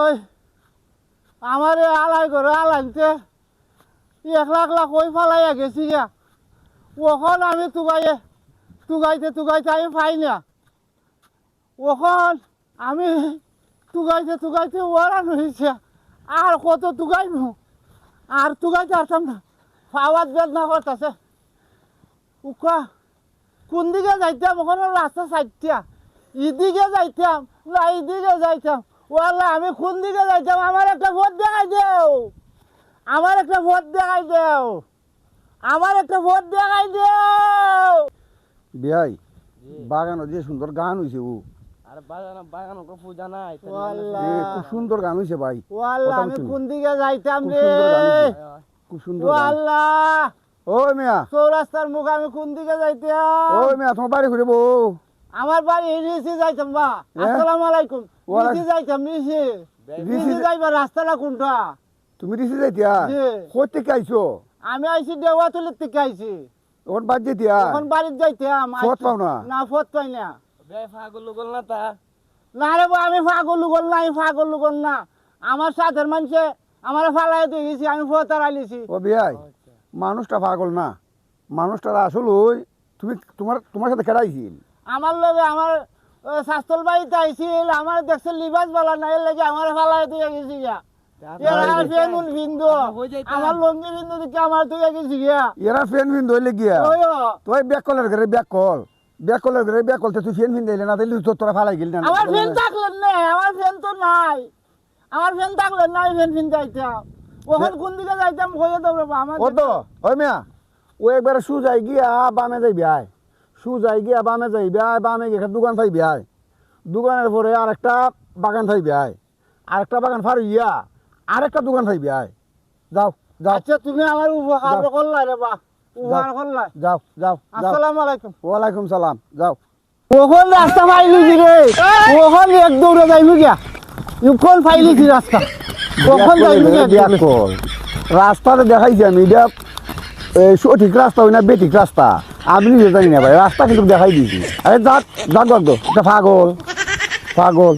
ওই আমারে আলাই করে আলাইতে এক লাখ লাখ ওই ফালাইয়া গেছি গা ওখন আমি তুগাইয়ে, তুগাইতে তুগাইতে আমি পাই না। ওখন আমি তুগাইতে তুগাইতে ওরান হয়েছে আর কত তুগাইনু আর তুগাইতে আসতাম না। পাওয়ার বেদনা করতেছে। উকা, কোন দিকে যাইতাম? ওখানে রাস্তা সাইডটা। এদিকে যাইতাম না এদিকে যাইতাম। ওয়াল্লা আমি কোন দিকে যাইতাম? আমার একটা ভোট দেখাই দেও। আমার একটা ভোট দেখাই দেও। আমার একটা ভোট দেখাই দেও। বিয়াই বাগানো যে সুন্দর গান হইছে ও। খুব সুন্দর গান হইছে ভাই। আমি। কোন দিকে যাইতাম রে। খুব সুন্দর গান। ওয়াল্লা মিয়া। চৌরাস্তার মুখ আমি কোন দিকে যাইতাম? ওই মিয়া তোমার বাড়ি ঘুরে বউ। আমার বাড়ি নিচে যাইতাম বা। হ্যাঁ? আসসালামু আলাইকুম। নিচে যাইতাম নিচে। নিচে নিচে যাইবা রাস্তাটা কোনটা? তুমি দিছি যাইতিয়া। কই থেকে আইছো? আমি আইছি দেওয়াতলির থেকে আইছি। ওর বাদ যেতিয়া এখন বাড়িতে যাইতাম ফত পাও না? না ফত পাই না। বে ফাগল গল না তা? না রে আমি ফাগল লুগল না আমি ফাগল লুগল না। আমার সাথের মানুষে আমার ফালাই দিয়ে গেছি আমি ফতার আইলিছি। ও বিয়াই মানুষটা পাগল না। মানুষটা আসল ওই তুমি তোমার তোমার সাথে খেলাইছিল আমার লগে আমার স্বাস্থ্য বাড়িতে আইছিল আমার দেখছে লিবাস বালা নাই এর লেগে আমার ফালাই দিয়ে গেছি গা। আমার লঙ্গি বিন্দু দিকে আমার তুই গেছি গিয়া। এরা গিয়া। তুই ব্যাক কলের ঘরে ব্যাক কল ব্যাক কলের ঘরে ব্যাক কলতে তুই ফ্যান ফিন দিলে না তাইলে তোর তোরা ফালাই গেলি না। আমার ফ্যান থাকলেন না আমার ফ্যান তো নাই। আমার ফ্যান থাকলেন না ফ্যান ফিন যাইতাম ওখান কোন দিকে যাইতাম হয়ে দেবো আমার ও তো ওই মিয়া ও একবারে সুজাই গিয়া বামে যাই বিয়ায় সুজাই গিয়া বামে যাই বিয়ায় বামে গিয়ে একটা দোকান পাই বিয়ায় দোকানের পরে আরেকটা বাগান পাই বিয়ায় আরেকটা বাগান ফার ইয়া আরেকটা দোকান পাই বিয়ায় যাও যাও। আচ্ছা তুমি আমার উপকার যাও। করলাই রে বা। উপকার করলাই। যাও যাও আসসালামু আলাইকুম। ওয়ালাইকুম সালাম। যাও। ওখান রাস্তা পাইলিছি রে। ওখান এক দৌড়ে যাইবি গিয়া। ইউখন পাইলিছি রাস্তা। কখন যাইবি গিয়া রাস্তাটা দেখাইছি আমি এটা সঠিক রাস্তা হয় না বেঠিক রাস্তা। আমি যেতেন না ভাই, রাস্তা কিন্তু দেখাই দিয়েছি। আরে যাক যাক দাগ দো এটা পাগল পাগল।